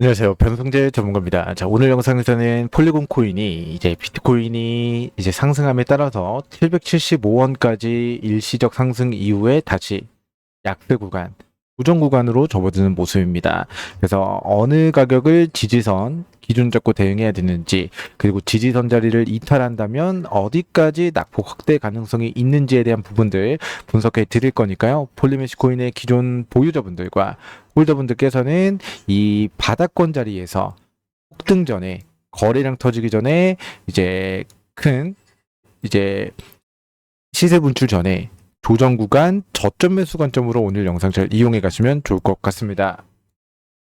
안녕하세요. 변성재 전문가입니다. 자, 오늘 영상에서는 폴리곤 코인이 이제 비트코인이 이제 상승함에 따라서 775원까지 일시적 상승 이후에 다시 약세 구간, 부정 구간으로 접어드는 모습입니다. 그래서 어느 가격을 지지선 기준 잡고 대응해야 되는지, 그리고 지지선 자리를 이탈한다면 어디까지 낙폭 확대 가능성이 있는지에 대한 부분들 분석해 드릴 거니까요. 폴리메시 코인의 기존 보유자분들과 홀더분들께서는 이 바닥권 자리에서 폭등 전에 거래량 터지기 전에 이제 큰 이제 시세 분출 전에 조정 구간 저점 매수 관점으로 오늘 영상 잘 이용해 가시면 좋을 것 같습니다.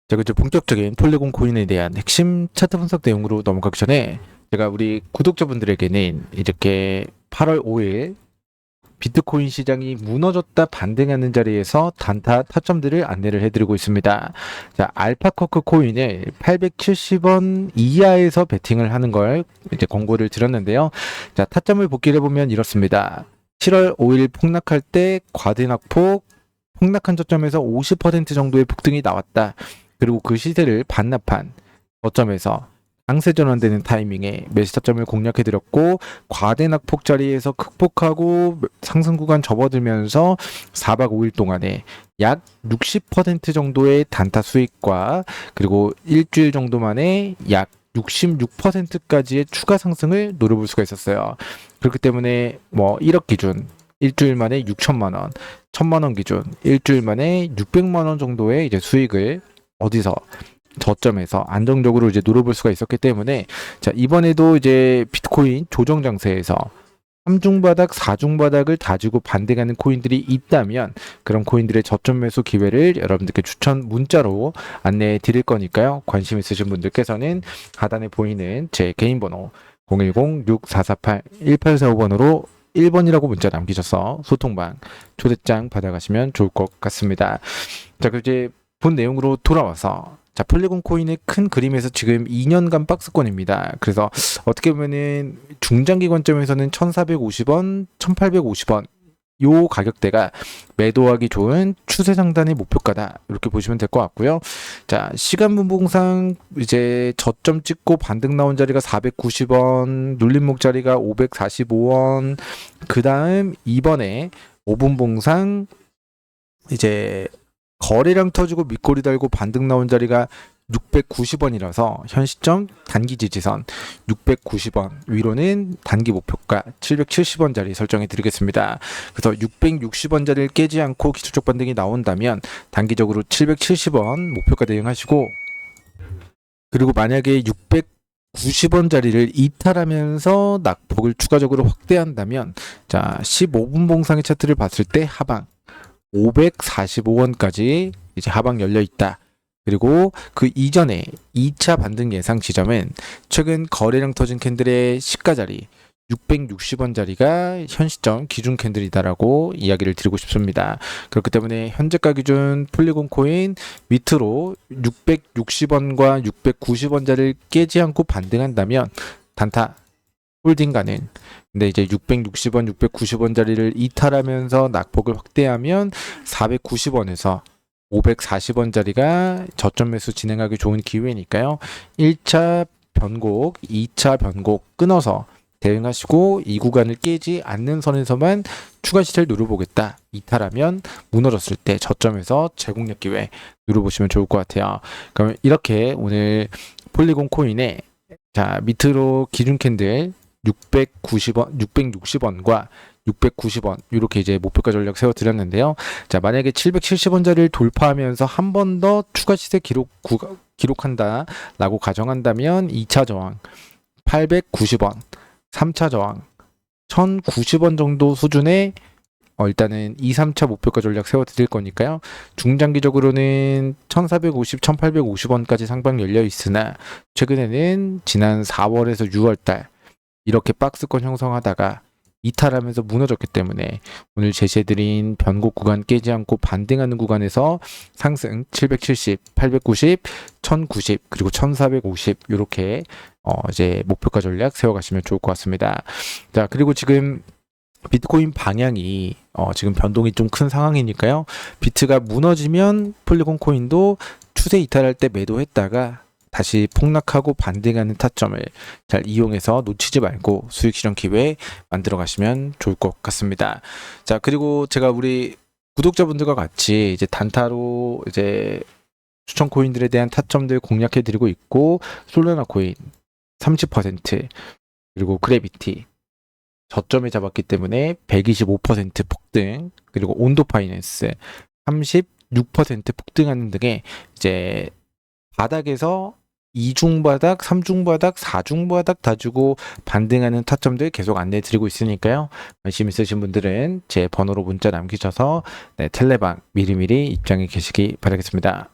자, 그죠 본격적인 폴리곤 코인에 대한 핵심 차트 분석 내용으로 넘어가기 전에 제가 우리 구독자분들에게는 이렇게 8월 5일 비트코인 시장이 무너졌다 반등하는 자리에서 단타 타점들을 안내를 해드리고 있습니다. 자, 알파커크 코인을 870원 이하에서 베팅을 하는 걸 이제 권고를 드렸는데요. 자, 타점을 복기를 해보면 이렇습니다. 7월 5일 폭락할 때 과대낙폭, 폭락한 저점에서 50% 정도의 폭등이 나왔다. 그리고 그 시세를 반납한 저점에서 강세 전환되는 타이밍에 매수 타점을 공략해드렸고 과대낙폭 자리에서 극복하고 상승 구간 접어들면서 4박 5일 동안에 약 60% 정도의 단타 수익과 그리고 일주일 정도 만에 약 66%까지의 추가 상승을 노려볼 수가 있었어요. 그렇기 때문에 뭐 1억 기준 일주일 만에 6천만 원, 1천만 원 기준 일주일 만에 600만 원 정도의 이제 수익을 어디서 저점에서 안정적으로 이제 노려볼 수가 있었기 때문에 자 이번에도 이제 비트코인 조정 장세에서 3중 바닥, 4중 바닥을 다지고 반등하는 코인들이 있다면 그런 코인들의 저점 매수 기회를 여러분들께 추천 문자로 안내해 드릴 거니까요. 관심 있으신 분들께서는 하단에 보이는 제 개인 번호 010-6448-1845번으로 1번이라고 문자 남기셔서 소통방 초대장 받아가시면 좋을 것 같습니다. 자, 그 이제 본 내용으로 돌아와서 자, 폴리곤 코인의 큰 그림에서 지금 2년간 박스권입니다. 그래서 어떻게 보면은 중장기 관점에서는 1,450원, 1,850원 요 가격대가 매도하기 좋은 추세 상단의 목표가다 이렇게 보시면 될 것 같고요. 자 시간 분봉상 이제 저점 찍고 반등 나온 자리가 490원, 눌림목 자리가 545원. 그 다음 이번에 5분 봉상 이제 거래량 터지고 밑꼬리 달고 반등 나온 자리가 690원이라서 현 시점 단기 지지선 690원 위로는 단기 목표가 770원 자리 설정해 드리겠습니다. 그래서 660원 자리를 깨지 않고 기술적 반등이 나온다면 단기적으로 770원 목표가 대응하시고 그리고 만약에 690원 자리를 이탈하면서 낙폭을 추가적으로 확대한다면 자 15분 봉상의 차트를 봤을 때 하방 545원까지 이제 하방 열려 있다. 그리고 그 이전에 2차 반등 예상 지점은 최근 거래량 터진 캔들의 시가 자리 660원 자리가 현 시점 기준 캔들이다라고 이야기를 드리고 싶습니다. 그렇기 때문에 현재가 기준 폴리곤 코인 밑으로 660원과 690원 자리를 깨지 않고 반등한다면 단타 홀딩 가능. 근데 이제 660원, 690원 자리를 이탈하면서 낙폭을 확대하면 490원에서 540원 자리가 저점 매수 진행하기 좋은 기회니까요. 1차 변곡, 2차 변곡 끊어서 대응하시고 이 구간을 깨지 않는 선에서만 추가 시세를 누려보겠다. 이탈하면 무너졌을 때 저점에서 재공략 기회 누려보시면 좋을 것 같아요. 그럼 이렇게 오늘 폴리곤 코인의 자 밑으로 기준 캔들 690원, 660원과 690원 이렇게 이제 목표가 전략 세워 드렸는데요. 자, 만약에 770원짜리를 돌파하면서 한 번 더 추가 시세 기록 구, 기록한다라고 가정한다면 2차 저항 890원, 3차 저항 1090원 정도 수준의 어, 일단은 2, 3차 목표가 전략 세워 드릴 거니까요. 중장기적으로는 1450, 1850원까지 상방 열려 있으나 최근에는 지난 4월에서 6월 달 이렇게 박스권 형성하다가 이탈하면서 무너졌기 때문에 오늘 제시해드린 변곡 구간 깨지 않고 반등하는 구간에서 상승 770, 890, 1090 그리고 1450 이렇게 어 이제 목표가 전략 세워가시면 좋을 것 같습니다. 자 그리고 지금 비트코인 방향이 어 지금 변동이 좀 큰 상황이니까요. 비트가 무너지면 폴리곤 코인도 추세 이탈할 때 매도했다가 다시 폭락하고 반등하는 타점을 잘 이용해서 놓치지 말고 수익 실현 기회 만들어 가시면 좋을 것 같습니다. 자, 그리고 제가 우리 구독자분들과 같이 이제 단타로 이제 추천 코인들에 대한 타점들 공략해 드리고 있고 솔라나 코인 30% 그리고 그래비티 저점에 잡았기 때문에 125% 폭등 그리고 온도 파이낸스 36% 폭등하는 등의 이제 바닥에서 2중 바닥, 3중 바닥, 4중 바닥 다주고 반등하는 타점들 계속 안내해 드리고 있으니까요. 관심 있으신 분들은 제 번호로 문자 남기셔서 네, 텔레방 미리미리 입장해 계시기 바라겠습니다.